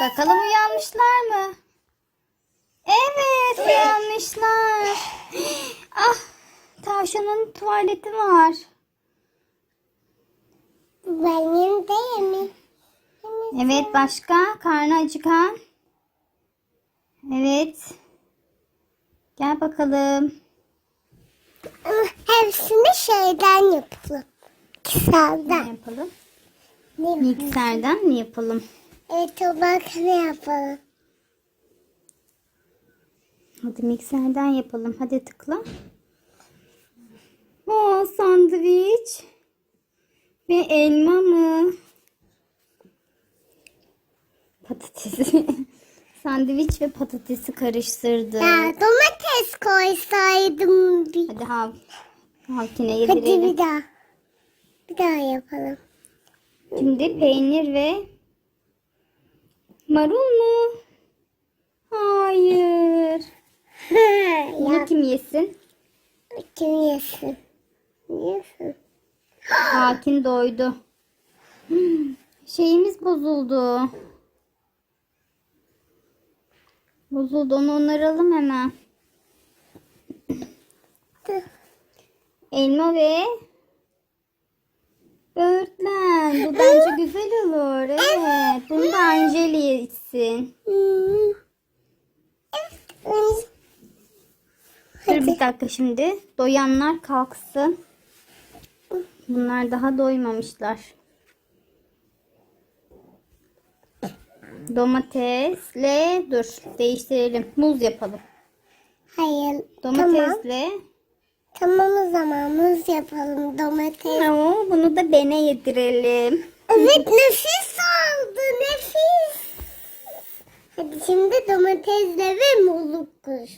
Bakalım uyanmışlar mı? Evet uyanmışlar. Ah tavşanın tuvaleti var. Benim de mi? Evet başka karnı acıkan. Evet. Gel bakalım. Ama hepsini şeyden yapalım. Yapalım? Ne yapalım? Mikserden mi yapalım? Evet tabak ne yapalım? Hadi mikserden yapalım. Hadi tıkla. O sandviç. Ve elma mı? Patatesi. sandviç ve patatesi karıştırdı. Ya domates koysaydım bir. Hadi ha. Halkine Hadi yedirelim. bir daha. Bir daha yapalım. Şimdi peynir ve marul mu? Hayır. Bunu kim yesin? kim yesin? Yesin. Hakin doydu. Şeyimiz bozuldu. Bozuldu onu onaralım hemen. Elma ve böğürtlen. Bu bence güzel olur. Evet. İçsin. Hmm. Dur bir dakika şimdi. Doyanlar kalksın. Bunlar daha doymamışlar. Domatesle dur değiştirelim. Muz yapalım. Hayır. Tamam. Domatesle. Tamam o zaman muz yapalım domates. Oo, bunu da bene yedirelim. Evet nefis oldu nefis. Hadi şimdi domatesle ve mulluk kuş.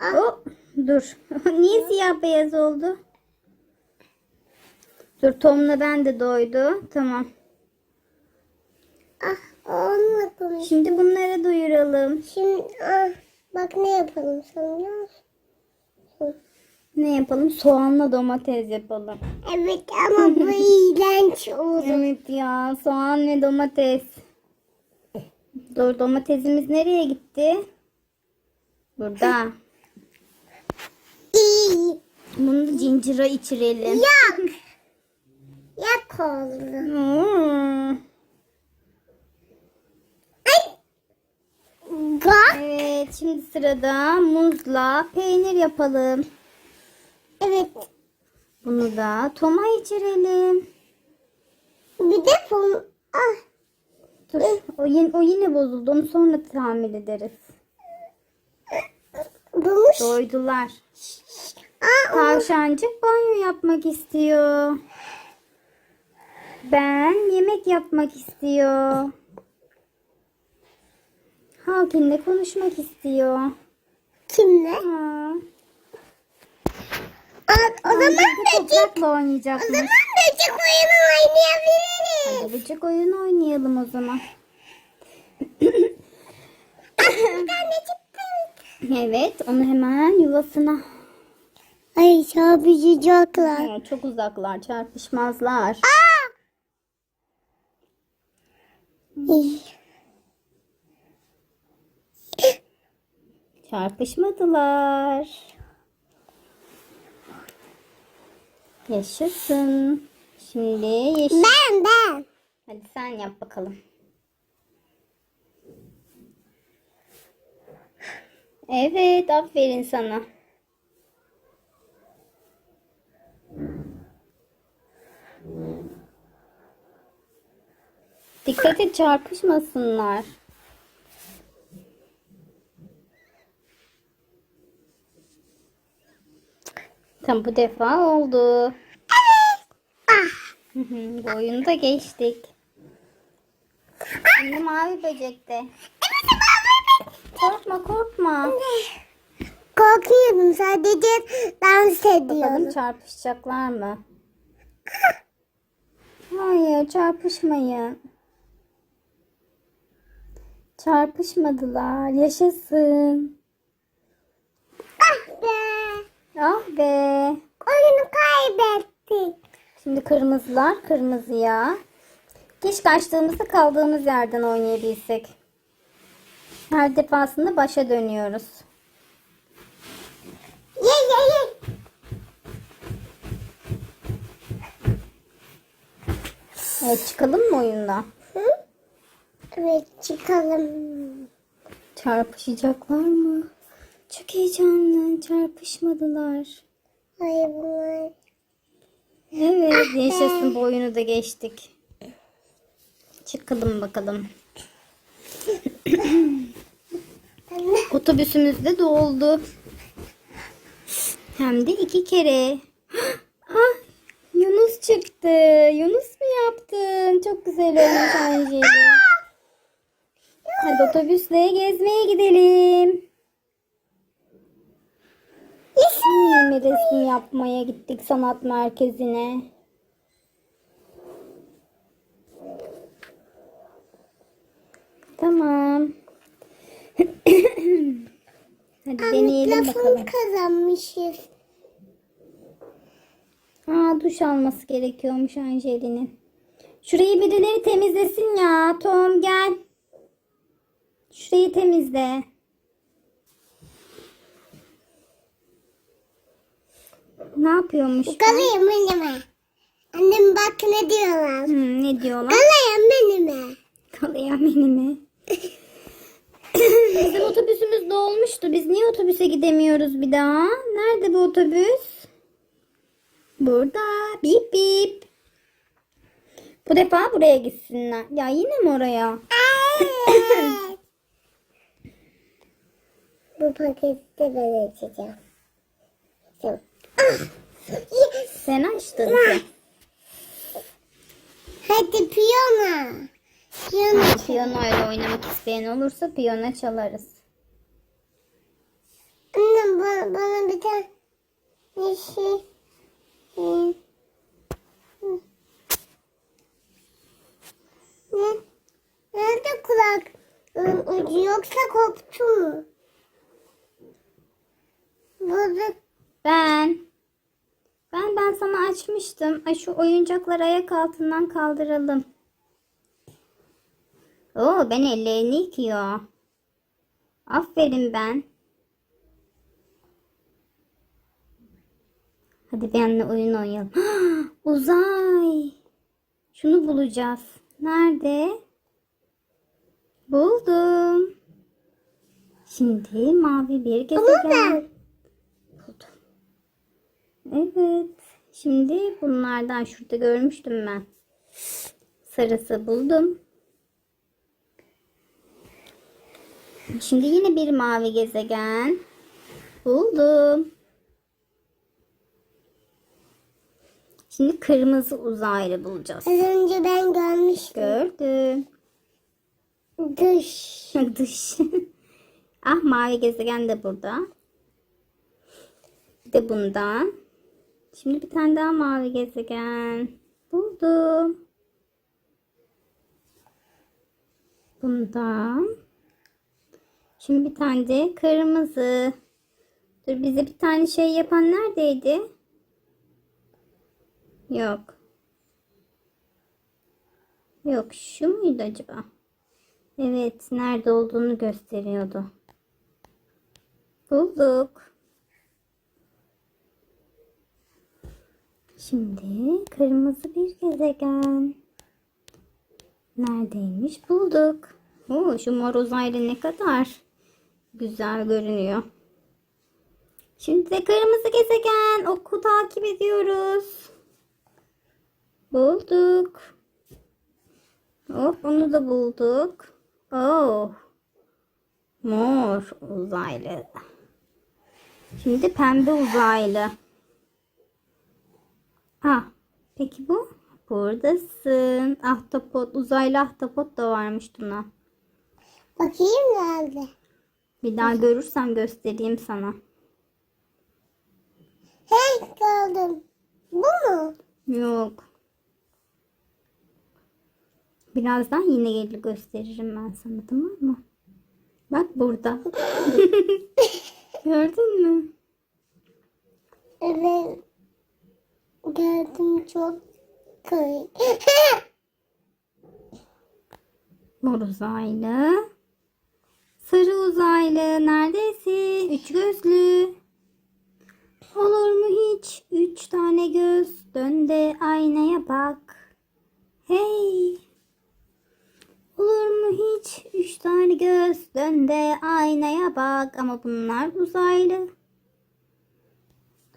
Ah, Oh, dur. Niye siyah beyaz oldu? Dur Tom'la ben de doydu. Tamam. ah onunla konuş. Şimdi bunları duyuralım. Şimdi ah, bak ne yapalım musun? Ne yapalım? Soğanla domates yapalım. Evet ama bu iğrenç oldu. Evet ya soğan ve domates. Dur domatesimiz nereye gitti? Burada. İyi. Bunu da cincira içirelim. Yak. Yak oldu. Hmm. Evet şimdi sırada muzla peynir yapalım. Evet. Bunu da Tom'a içirelim. Bir de bu. Ah. Dur o yine, o yine bozuldu onu sonra tamir ederiz. Bulmuş. Doydular. Aa, Tavşancık banyo yapmak istiyor. Ben yemek yapmak istiyor. Halkin'le konuşmak istiyor. kimle? Ha. Aa, o zaman böcek. toprakla O oynayacakmış. zaman böcek oyunu oynayabiliriz. Hadi böcek oyunu oynayalım o zaman. Evet onu hemen yuvasına. Ay çarpışacaklar. Ha, Çok uzaklar çarpışmazlar. Aa! Çarpışmadılar. Yaşasın. Şimdi yeşil. Ben ben. Hadi sen yap bakalım. Evet, aferin sana. Dikkat et çarpışmasınlar. Tam bu defa oldu. Bu oyunu da geçtik. Şimdi mavi böcekte. Korkma korkma. Korkuyordum sadece dans Bakalım ediyordum. çarpışacaklar mı? Hayır çarpışmayın. Çarpışmadılar. Yaşasın. Ah be. Ah be. Oyunu kaybettik. Şimdi kırmızılar kırmızıya. Keşke açtığımızda kaldığımız yerden oynayabilsek. Her defasında başa dönüyoruz. Ye ye ye. Evet çıkalım mı oyundan? Hı? Evet çıkalım. Çarpışacaklar mı? Çok heyecanlı. Çarpışmadılar. Hayır bunlar. Evet yaşasın bu oyunu da geçtik. Çıkalım bakalım. Otobüsümüz de doldu. Hem de iki kere. Ah, Yunus çıktı. Yunus mu yaptın? Çok güzel olmuş Anjeli. Hadi otobüsle gezmeye gidelim. Yeni resim yapmaya gittik sanat merkezine. Tamam. Hadi deneyelim bakalım. kazanmışız. Aa duş alması gerekiyormuş Anjeli'nin. Şurayı birileri temizlesin ya. Tom gel. Şurayı temizle. Ne yapıyormuş? bu? Kalayım benime. Annem bak ne diyorlar. Hmm, ne diyorlar? Kalayım benime. Kalayan benimi. Bizim otobüsümüz dolmuştu. Biz niye otobüse gidemiyoruz bir daha? Nerede bu otobüs? Burada. Bip bip. Bu defa buraya gitsinler. Ya yine mi oraya? Bu paketi de ben açacağım. Sen açtın. ki. Hadi piyano. Piyano. Piyano ile oynamak isteyen olursa piyano çalarız. Annem bana, bana bir tane şey. Hı. Ne? Nerede kulak ucu yoksa koptu mu? Burada Ben ben ben sana açmıştım. Ay şu oyuncakları ayak altından kaldıralım. Oo ben ellerini yıkıyor. Aferin ben. Hadi benimle oyun oynayalım. Uzay. Şunu bulacağız. Nerede? Buldum. Şimdi mavi bir gezegen. ben. Evet. Şimdi bunlardan şurada görmüştüm ben. Sarısı buldum. Şimdi yine bir mavi gezegen. Buldum. Şimdi kırmızı uzaylı bulacağız. Az önce ben görmüştüm. Gördüm. Dış. Dış. ah mavi gezegen de burada. Bir de bundan. Şimdi bir tane daha mavi gezegen. Buldum. Bundan. Şimdi bir tane de kırmızı. Dur bize bir tane şey yapan neredeydi? Yok. Yok şu muydu acaba? Evet, nerede olduğunu gösteriyordu. Bulduk. Şimdi kırmızı bir gezegen. Neredeymiş? Bulduk. Oo, şu mor uzaylı ne kadar güzel görünüyor. Şimdi de kırmızı gezegen. Oku takip ediyoruz. Bulduk. Hop onu da bulduk. Oh. Mor uzaylı. Şimdi pembe uzaylı. Ah, peki bu? Buradasın. Ahtapot, uzaylı ahtapot da varmış Tuna. Bakayım nerede? Bir daha görürsem göstereyim sana. Hey gördüm. Bu mu? Yok. Birazdan yine gelir gösteririm ben sana tamam mı? Bak burada. Gördün mü? Evet. Gördüm çok koy. Mor uzaylı. Sarı uzaylı neredesin? Üç gözlü. Olur mu hiç üç tane göz? Dön de aynaya bak. Hey. Olur mu hiç üç tane göz? Dön de aynaya bak. Ama bunlar uzaylı.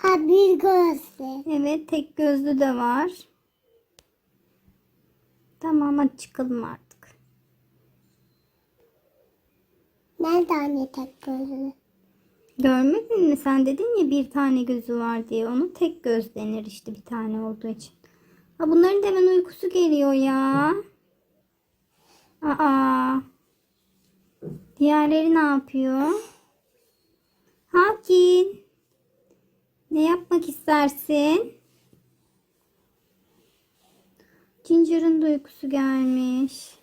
Ha bir gözlü. Evet tek gözlü de var. Tamam hadi çıkalım artık. Nerede anne tek gözlü? Görmedin mi? Sen dedin ya bir tane gözü var diye. Onu tek göz denir işte bir tane olduğu için. Ha bunların da hemen uykusu geliyor ya. Aa. Diğerleri ne yapıyor? Hakin. Ne yapmak istersin? Ginger'ın da uykusu gelmiş.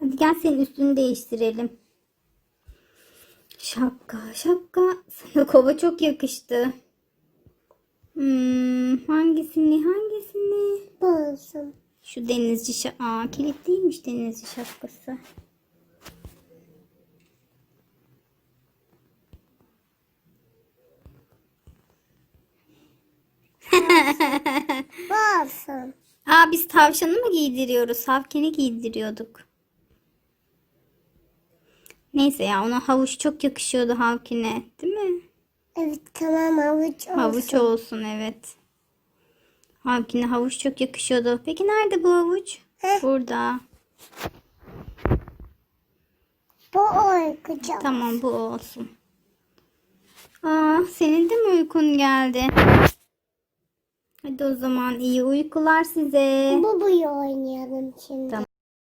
Hadi gel senin üstünü değiştirelim. Şapka, şapka. Sana kova çok yakıştı. Hmm, hangisini, hangisini? Bu olsun. Şu denizci şa... Aa, kilitliymiş denizci şapkası. Bu olsun. Aa, biz tavşanı mı giydiriyoruz? Havkeni giydiriyorduk. Neyse ya ona havuç çok yakışıyordu Havkine. Değil mi? Evet tamam havuç olsun. Havuç olsun evet. Havkine havuç çok yakışıyordu. Peki nerede bu havuç? Heh. Burada. Bu uykucu. Tamam bu olsun. Aa, senin de mi uykun geldi? Hadi o zaman iyi uykular size. Bu buyu oynayalım şimdi. Tamam.